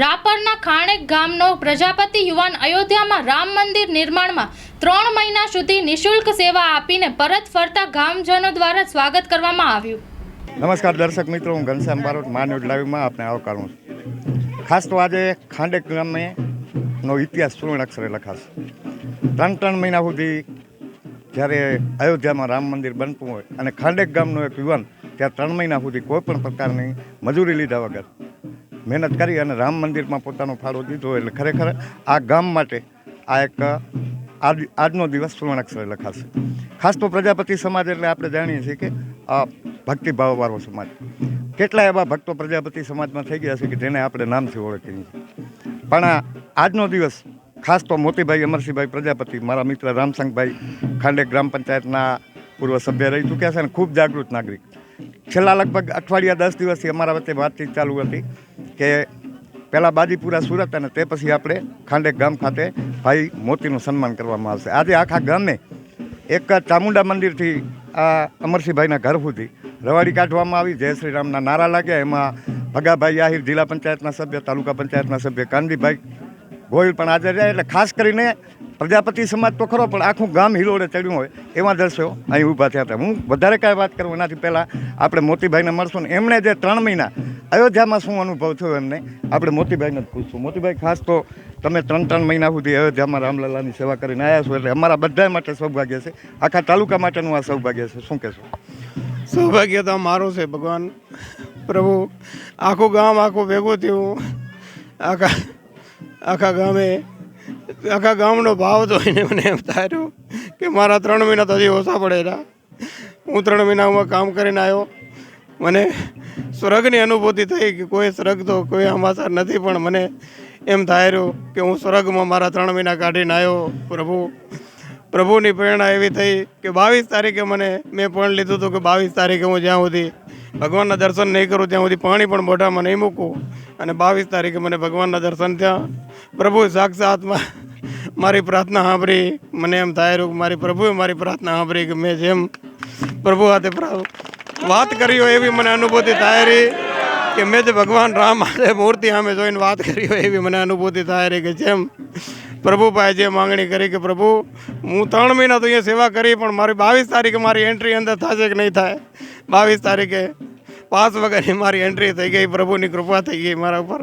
રાપરના ખાણેક ગામનો પ્રજાપતિ યુવાન અયોધ્યામાં રામ મંદિર નિર્માણમાં ત્રણ મહિના સુધી નિઃશુલ્ક સેવા આપીને પરત ફરતા ગામજનો દ્વારા સ્વાગત કરવામાં આવ્યું. નમસ્કાર દર્શક મિત્રો, હું ઘનશ્યામ બારોટ મા ન્યૂઝ આપને આવકારું છું. ખાસ તો આજે ખાંડેક ગામે નો ઇતિહાસ સુવર્ણ અક્ષરે લખાશે. ત્રણ ત્રણ મહિના સુધી જ્યારે અયોધ્યામાં રામ મંદિર બનતું હોય અને ખાંડેક ગામનો એક યુવાન ત્યાં ત્રણ મહિના સુધી કોઈ પણ પ્રકારની મજૂરી લીધા વગર મહેનત કરી અને રામ મંદિરમાં પોતાનો ફાળો દીધો એટલે ખરેખર આ ગામ માટે આ એક આજ, આજનો દિવસ સુવર્ણ અક્ષરે લખાશે. ખાસ તો પ્રજાપતિ સમાજ એટલે આપણે જાણીએ છીએ કે આ ભક્તિભાવવાળો સમાજ. કેટલા એવા ભક્તો પ્રજાપતિ સમાજમાં થઈ ગયા છે કે જેને આપણે નામથી ઓળખીએ છીએ. પણ આજનો દિવસ, ખાસ તો મોતીભાઈ અમરસિંહભાઈ પ્રજાપતિ, મારા મિત્ર રામસંગભાઈ ખાંડે ગ્રામ પંચાયતના પૂર્વ સભ્ય રહી ચૂક્યા છે અને ખૂબ જાગૃત નાગરિક. છેલ્લા લગભગ અઠવાડિયા દસ દિવસથી અમારા વચ્ચે વાતચીત ચાલુ હતી. કે પહેલાં બાજીપુરા સુરત અને તે પછી આપણે ખાંડેક ગામ ખાતે ભાઈ મોતીનું સન્માન કરવામાં આવશે. આજે આખા ગામે એક ચામુંડા મંદિરથી આ અમરસિંહભાઈના ઘર સુધી રવાડી કાઢવામાં આવી. જય શ્રી રામના નારા લાગ્યા. એમાં ભગાભાઈ આહિર જિલ્લા પંચાયતના સભ્ય, તાલુકા પંચાયતના સભ્ય કાનજીભાઈ ગોયલ પણ હાજર રહ્યા. એટલે ખાસ કરીને પ્રજાપતિ સમાજ તો ખરો, પણ આખું ગામ હિલોડે ચડ્યું હોય એવા દ્રશ્યો અહીં ઊભા થયા હતા. હું વધારે કાંઈ વાત કરું, એનાથી પહેલાં આપણે મોતીભાઈને મળશું. ને એમણે જે ત્રણ મહિના અયોધ્યામાં શું અનુભવ થયો એમને? આપણે મોતીભાઈને જ પૂછશું. મોતીભાઈ ખાસ તો તમે ત્રણ ત્રણ મહિના સુધી અયોધ્યામાં રામલલાની સેવા કરીને આવ્યા છો એટલે અમારા બધા માટે સૌભાગ્ય છે. આખા તાલુકા માટેનું આ સૌભાગ્ય છે. શું કહેશો? સૌભાગ્ય તો મારું છે, ભગવાન. પ્રભુ, આખું ગામ આખું ભેગું થયું. આખા આખા ગામે, આખા ગામનો ભાવ તો એને મને એમ થાય કે મારા ત્રણ મહિના તો હજી ઓછા પડેલા. હું ત્રણ મહિનામાં કામ કરીને આવ્યો. મને સ્વર્ગની અનુભૂતિ થઈ કે કોઈ સ્વર્ગ તો કોઈ સમાચાર નથી, પણ મને એમ થાય રહ્યું કે હું સ્વર્ગમાં મારા ત્રણ મહિના કાઢીને આવ્યો પ્રભુ. પ્રભુની પ્રેરણા એવી થઈ કે બાવીસ તારીખે મને, મેં પણ લીધું હતું કે બાવીસ તારીખે હું જ્યાં સુધી ભગવાનના દર્શન નહીં કરું, ત્યાં સુધી પાણી પણ મોઢામાં નહીં મૂકું. અને બાવીસ તારીખે મને ભગવાનના દર્શન થયા. પ્રભુ સાક્ષાતમાં મારી પ્રાર્થના સાંભળી. મને એમ થાય રહ્યું કે મારી પ્રભુએ મારી પ્રાર્થના સાંભળી કે મેં જેમ પ્રભુ હાથે વાત કરી હોય એવી મને અનુભૂતિ થાય રહી કે મેં જે ભગવાન રામ હાથે મૂર્તિ સામે જોઈને વાત કરી હોય એવી મને અનુભૂતિ થાય રહી કે જેમ પ્રભુ પાસે જે માંગણી કરી કે પ્રભુ, હું ત્રણ મહિના તો અહીંયા સેવા કરી, પણ મારી બાવીસ તારીખે મારી એન્ટ્રી અંદર થશે કે નહીં થાય? બાવીસ તારીખે પાસ વગરની મારી એન્ટ્રી થઈ ગઈ, પ્રભુની કૃપા થઈ ગઈ મારા ઉપર,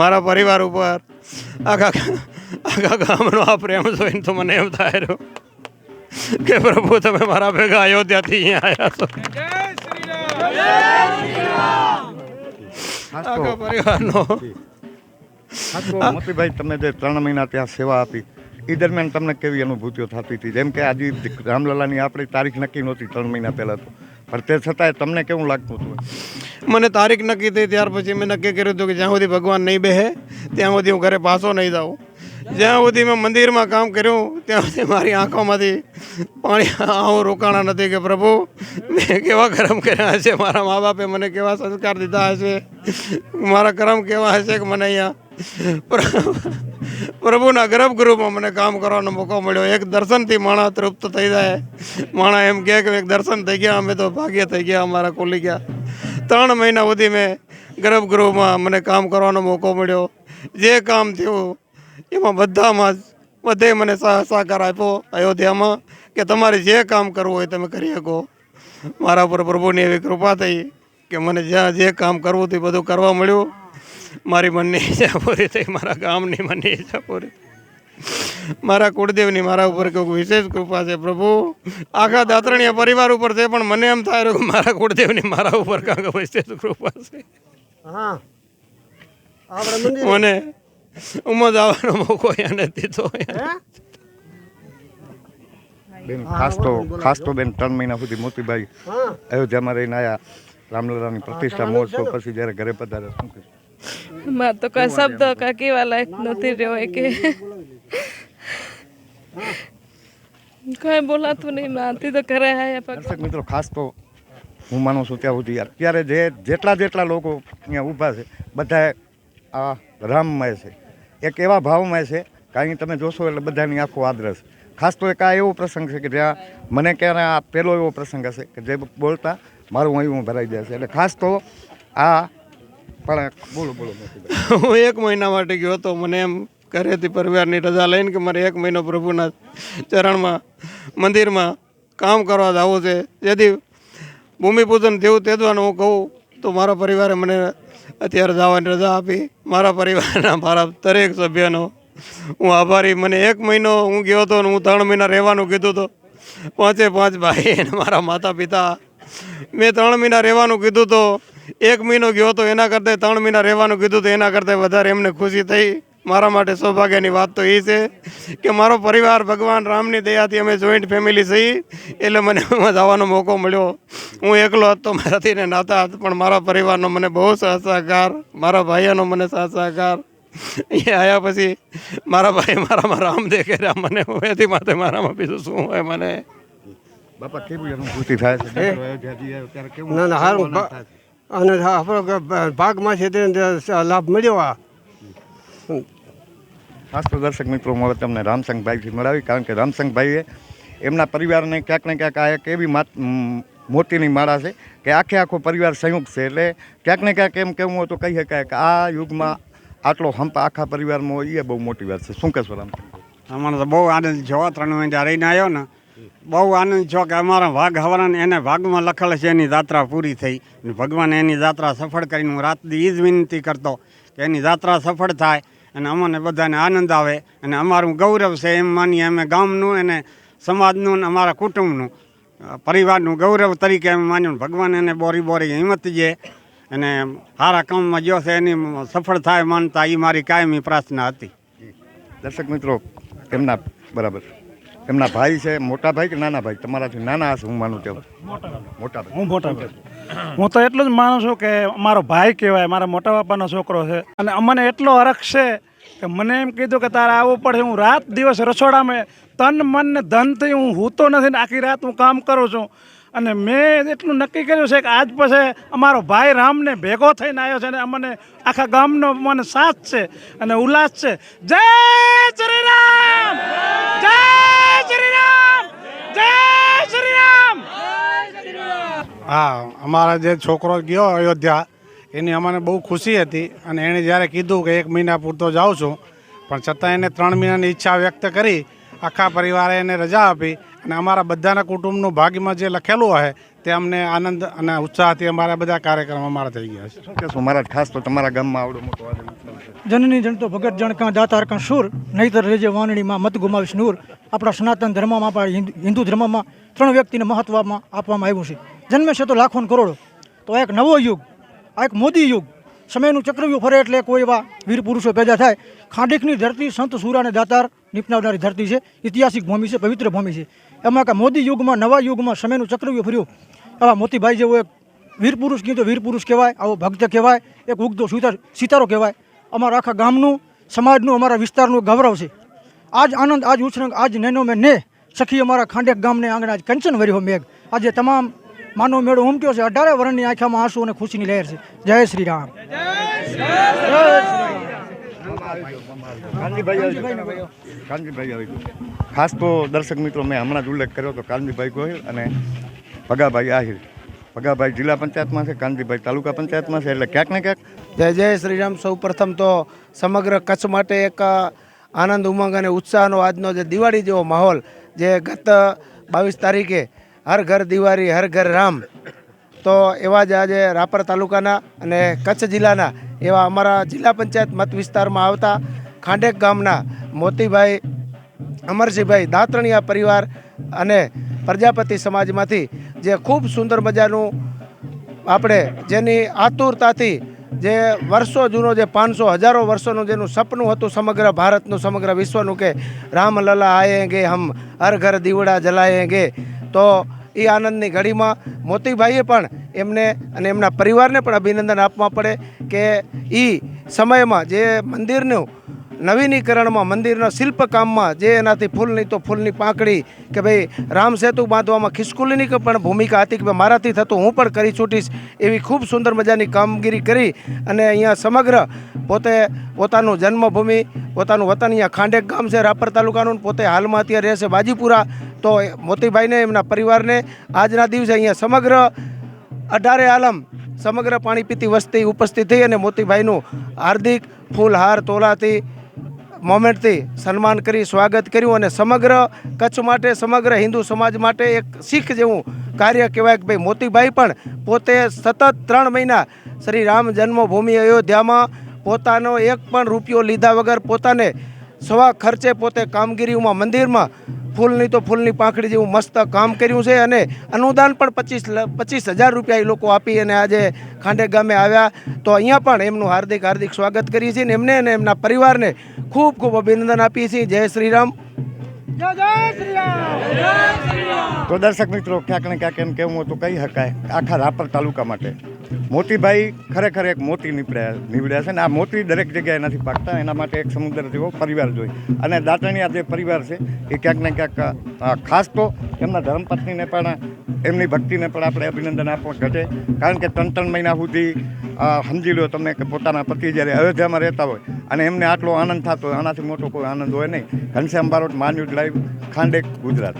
મારા પરિવાર ઉપર. આખા આખા ગામનો આ પ્રેમ જોઈને તો મને એમ થાય રહ્યો. કે પ્રભુ તમે મારા ભેગા અયોધ્યાથી અહીંયા આવ્યા છો. પરિવારનો. મોતીભાઈ તમે જે ત્રણ મહિના ત્યાં સેવા આપી એ દરમિયાન તમને કેવી અનુભૂતિઓ થતી હતી? જેમ કે આજે રામલલાની આપણી તારીખ નક્કી નહોતી ત્રણ મહિના પહેલાં તો. પણ તે છતાંય તમને કેવું લાગતું હતું? મને તારીખ નક્કી થઈ ત્યાર પછી મેં નક્કી કર્યું હતું કે જ્યાં સુધી ભગવાન નહીં બેહે ત્યાં સુધી હું ઘરે પાછો નહીં જાઉં. જ્યાં સુધી મેં મંદિરમાં કામ કર્યું, ત્યાં સુધી મારી આંખોમાંથી પાણી આવું રોકાણા નથી કે પ્રભુ, મેં કેવા કર્મ કર્યા હશે? મારા મા બાપે મને કેવા સંસ્કાર દીધા હશે? મારા કર્મ કેવા હશે કે મને અહીંયા? પ્ર- પ્રભુના ગર્ભગૃહમાં મને કામ કરવાનો મોકો મળ્યો. એક દર્શનથી માણસ તૃપ્ત થઈ જાય. માણસ એમ કહે કે એક દર્શન થઈ ગયા, અમે તો ભાગ્ય થઈ ગયા, અમારા ખોલી ગયા. ત્રણ મહિના સુધી મેં ગર્ભગૃહમાં મને કામ કરવાનો મોકો મળ્યો. જે કામ થયું એમાં બધામાં બધે મને સહ સહકાર આપ્યો અયોધ્યામાં કે તમારે જે કામ કરવું હોય તમે કરી શકો. મારા ઉપર પ્રભુની એવી કૃપા થઈ કે મને જ્યાં જે કામ કરવું હતું એ બધું કરવા મળ્યું. મારી મનની ઈચ્છા પૂરી થઈ મારા ગામની મનની ઈચ્છા પૂરી મારા કુળદેવની મારા ઉપર કોઈ વિશેષ કૃપા છે પ્રભુ. આખા દાતરણીય પરિવાર ઉપર છે પણ મને એમ થાય રહ્યું કે મારા કુળદેવની મારા ઉપર કાંક વિશેષ કૃપા છે. મને ઉમદ આવવાનો મોકો નથી તો બેન ખાસ તો ખાસ તો બેન ત્રણ મહિના સુધી મોતીભાઈ અયોધ્યામાં રહીને આવ્યા રામલલાની પ્રતિષ્ઠા મહોત્સવ પછી જ્યારે ઘરે પધારે શું કહેશો માં તો કોઈ શબ્દ કા કેવા લાયક નથી રહ્યો એ કે. કઈ બોલાતું નહીં માથી તો ઘરે આયા મિત્રો ખાસ તો હું માનું છું ત્યાં સુધી અત્યારે જે જેટલા જેટલા લોકો અહીંયા ઊભા છે બધા આ રામમય છે. એક એવા ભાવમાં છે કે અહીં તમે જોશો એટલે બધાની આંખો આદરસ. ખાસ તો એક આ એવો પ્રસંગ છે કે જ્યાં મને ક્યારે આ પહેલો એવો પ્રસંગ હશે કે જે બોલતા મારું અહીં ભરાઈ જશે એટલે ખાસ તો આ પણ બોલો બોલો હું એક મહિના માટે ગયો હતો. મને એમ ઘરેથી પરિવારની રજા લઈને કે મારે એક મહિનો પ્રભુના ચરણમાં, મંદિરમાં કામ કરવા જવું છે. જેથી ભૂમિપૂજન થયું, તે દ્વારા હું કહું તો મારા પરિવારે મને અત્યારે જવાની રજા આપી. મારા પરિવારના, મારા દરેક સભ્યનો હું આભારી. મને એક મહિનો હું ગયો હતો ને હું ત્રણ મહિના રહેવાનું કીધું હતું પાંચે પાંચ ભાઈ અને મારા માતા પિતા મેં ત્રણ મહિના રહેવાનું કીધું તો એક મહિનો ગયો હતો એના કરતાં ત્રણ મહિના રહેવાનું કીધું તો એના કરતાં વધારે એમને ખુશી થઈ. મારા માટે સૌભાગ્યની વાત તો એ છે કે મારો પરિવાર ભગવાન રામની દયાથી અમે જોઈન્ટ ફેમિલી છીએ એટલે મને એમાં જવાનો મોકો મળ્યો. હું એકલો હતો મારાથી ને નાતા હતા પણ મારા પરિવારનો મને બહુ સાથ મારા ભાઈઓનો મને સાથ અહીંયા આવ્યા પછી મારા ભાઈ મારામાં રામ દેખે રામ મને એથી માટે મારામાં બીજું શું હોય મને? બાપા કેવી અનુભૂતિ થાય છે? ના ના છે? અને આપણો ભાગમાં છે તે લાભ મળ્યો આ. ખાસ દર્શક મિત્રો હવે તમને રામસંગભાઈથી મળાવી, કારણ કે રામસંગભાઈએ એમના પરિવારને ક્યાંક ને ક્યાંક આ એક એવી મોતીની માળા છે કે આખે આખો પરિવાર સંયુક્ત છે. એટલે ક્યાંક ને ક્યાંક એમ કહેવું હોય તો કહી શકાય કે આ યુગમાં આટલો હંપ આખા પરિવારમાં હોય એ બહુ મોટી વાત છે. શું કહેશો રામ અમારે તો બહુ આનંદ છો ત્રણ મહિના રહીને આવ્યો ને, બહુ આનંદ છો કે અમારા વાઘ હવરણ એને ભાગમાં લખેલ છે, એની જાત્રા પૂરી થઈ. ભગવાન એની જાત્રા સફળ કરીને હું રાત દી જ વિનંતી કરતો કે એની જાત્રા સફળ થાય. અને અમને બધાને આનંદ આવે અને અમારું ગૌરવ છે એમ માનીએ અમે ગામનું અને સમાજનું અને અમારા કુટુંબનું. પરિવારનું ગૌરવ તરીકે અમે માન્યું ને ભગવાન એને બોરી બોરી હિંમત જે અને સારા કામમાં જો છે એની સફળ થાય માનતા એ મારી કાયમી પ્રાર્થના હતી. દર્શક મિત્રો એમના બરાબર. એમના ભાઈ છે મોટા ભાઈ કે નાના ભાઈ? તમારાથી નાના હશે હું માનું છું મોટા ભાઈ. હું મોટા ભાઈ. હું તો એટલું જ માનું છું કે મારો ભાઈ કહેવાય, મારા મોટા બાપાનો છોકરો છે. અને અમને એટલો હરખ છે કે મને એમ કીધું કે તારે આવવું પડશે, હું રાત દિવસ રસોડામાં તન, મન ને ધનથી હું હૂતો નથી ને આખી રાત હું કામ કરું છું. અને મેં એટલું નક્કી કર્યું છે કે આજ પછી અમારો ભાઈ રામને ભેગો થઈને આવ્યો છે અને અમને આખા ગામનો મને સાથ છે અને ઉલ્લાસ છે. જય શ્રી રામ! જય શ્રી રામ! જય હા, અમારા જે છોકરો ગયો અયોધ્યા, એની અમને બહુ ખુશી હતી અને એણે જ્યારે કીધું કે એક મહિના પૂરતો જાઉં છું, પણ છતાં એને ત્રણ મહિનાની ઈચ્છા વ્યક્ત કરી આખા પરિવારે એને રજા આપી અને અમારા બધાના કુટુંબનું ભાગ્યમાં જે લખેલું હોય તે અમને આનંદ અને ઉત્સાહથી અમારા બધા કાર્યક્રમ અમારા થઈ ગયા છે. શું મારા ખાસ તો તમારા ગામમાં આવડો મોટો જનની જણતો ભગત જણકા કાં દાતાર કાં સુર નહીતર રેજે વાનણીમાં મત ગુમાવીશ નૂર. આપણા સનાતન ધર્મમાં આપણા હિન્દુ- હિન્દુ ધર્મમાં ત્રણ વ્યક્તિને મહત્વમાં આપવામાં આવ્યું છે. જન્મે છે તો લાખો કરોડો. તો આ એક નવો યુગ આ એક મોદી યુગ. સમયનું ચક્રવ્યૂહ ફરે એટલે કોઈ એવા વીર પુરુષો પેદા થાય. ખાંડીકની ધરતી સંત સુરા અને દાતાર નિપનાવનારી ધરતી છે, ઐતિહાસિક ભૂમિ છે, પવિત્ર ભૂમિ છે. એમાં કે મોદી યુગમાં, નવા યુગમાં સમયનું ચક્રવ્યૂહ ફર્યું. આવા મોતીભાઈ જેવો એક વીર પુરુષ કીધું વીર પુરુષ કહેવાય, આવો ભક્ત કહેવાય, એક ઉગતો સુતાર સિતારો કહેવાય. અમારા આખા ગામનું, સમાજનું, અમારા વિસ્તારનું ગૌરવ છે. આજ આનંદ, આજ ઉછરંગ, આજ નૈનો મેં ને, સખી અમારા ખાંડેક ગામને આંગણે આજ કંચન વર્યો મેઘ. આજે તમામ માનવ મેળો ઉમટ્યો છે, અઢારે વર્ણની આંખામાં આંસુ અને ખુશીની લહેર છે. જય શ્રી રામ. કાનજીભાઈ આવી ગયો. કાનજીભાઈ આવી ગયો. ખાસ તો દર્શક મિત્રો મેં હમણાં જ ઉલ્લેખ કર્યો હતો કાનજીભાઈ ગોહિલ અને ભગાભાઈ આહિર. ભગાભાઈ જિલ્લા પંચાયતમાં છે, કાનજીભાઈ તાલુકા પંચાયતમાં છે, એટલે ક્યાંક ને ક્યાંક જય જય શ્રી રામ સૌ પ્રથમ તો સમગ્ર કચ્છ માટે એક આનંદ, ઉમંગ અને ઉત્સાહનો આજનો જે દિવાળી જેવો માહોલ જે ગત બાવીસ તારીખે હર ઘર દિવાળી, હર ઘર રામ, તો એવા જ આજે રાપર તાલુકાના અને કચ્છ જિલ્લાના એવા અમારા જિલ્લા પંચાયત મત વિસ્તારમાં આવતા ખાંડેક ગામના મોતીભાઈ અમરસિંહભાઈ દાતરણીયા પરિવાર અને પ્રજાપતિ સમાજમાંથી જે ખૂબ સુંદર મજાનું આપણે જેની આતુરતાથી જે વર્ષો જૂનો જે પાંચસો હજારો વર્ષોનું જેનું સપનું હતું સમગ્ર ભારતનું, સમગ્ર વિશ્વનું કે રામલલા આયેંગે, હમ હર ઘર દીવડા જલાયેંગે, તો એ આનંદની ઘડીમાં મોતીભાઈએ પણ એમને અને એમના પરિવારને પણ અભિનંદન આપવા પડે કે એ સમયમાં જે મંદિરનું નવીનીકરણમાં મંદિરના શિલ્પકામમાં જે એનાથી ફૂલની તો ફૂલની પાંખડી કે ભાઈ રામ સેતુ બાંધવામાં ખિસકુલીની પણ ભૂમિકા હતી કે ભાઈ મારાથી થતું હું પણ કરી છૂટીશ એવી ખૂબ સુંદર મજાની કામગીરી કરી અને અહીંયા સમગ્ર પોતે પોતાનું જન્મભૂમિ, પોતાનું વતન અહીંયા ખાંડેક ગામ છે, રાપર તાલુકાનું પોતે હાલમાં અત્યારે રહેશે બાજીપુરા. તો મોતીભાઈને એમના પરિવારને આજના દિવસે અહીંયા સમગ્ર અઢારે આલમ, સમગ્ર પાણી પીતી વસ્તી ઉપસ્થિત થઈ અને મોતીભાઈનું હાર્દિક ફૂલ હાર તોલાથી મોમેન્ટથી સન્માન કરી, સ્વાગત કર્યું અને સમગ્ર કચ્છ માટે, સમગ્ર હિન્દુ સમાજ માટે એક શીખ જેવું કાર્ય કહેવાય કે ભાઈ મોતીભાઈ પણ પોતે સતત ત્રણ મહિના શ્રી રામ જન્મભૂમિ અયોધ્યામાં પોતાનો એક પણ રૂપિયો લીધા વગર પોતાને સ્વ ખર્ચે પોતે કામગીરીમાં મંદિરમાં ફૂલની તો ફૂલની પાંખડી જેવું મસ્ત કામ કર્યું છે અને અનુદાન પણ પચીસ પચીસ હજાર રૂપિયા એ લોકો આપી અને આજે ખાંડે ગામે આવ્યા. તો અહીંયા પણ એમનું હાર્દિક હાર્દિક સ્વાગત કરીએ છીએ અને એમને અને એમના પરિવારને ખૂબ ખૂબ અભિનંદન આપીએ છીએ. જય શ્રી રામ તો દર્શક મિત્રો ક્યાંક ને ક્યાંક એમ કહેવું હોય તો કહી શકાય આખા રાપર તાલુકા માટે મોતીભાઈ ખરેખર એક મોતી નીપડ્યા નીવડ્યા છે ને આ મોતી દરેક જગ્યાએ નથી પાકતા, એના માટે એક સમુદ્ર જેવો પરિવાર જોઈએ અને દાંતણિયા જે પરિવાર છે, એ ક્યાંક ને ક્યાંક ખાસ તો એમના ધર્મપત્નીને પણ, એમની ભક્તિને પણ આપણે અભિનંદન આપવા ઘટે. કારણ કે ત્રણ ત્રણ મહિના સુધી સમજી લો તમે કે પોતાના પતિ જ્યારે અયોધ્યામાં રહેતા હોય અને એમને આટલો આનંદ થતો હોય, આનાથી મોટો કોઈ આનંદ હોય નહીં. ઘનશ્યામ બારોટ માન્યુડ લાઈવ, ખાંડેક, ગુજરાત.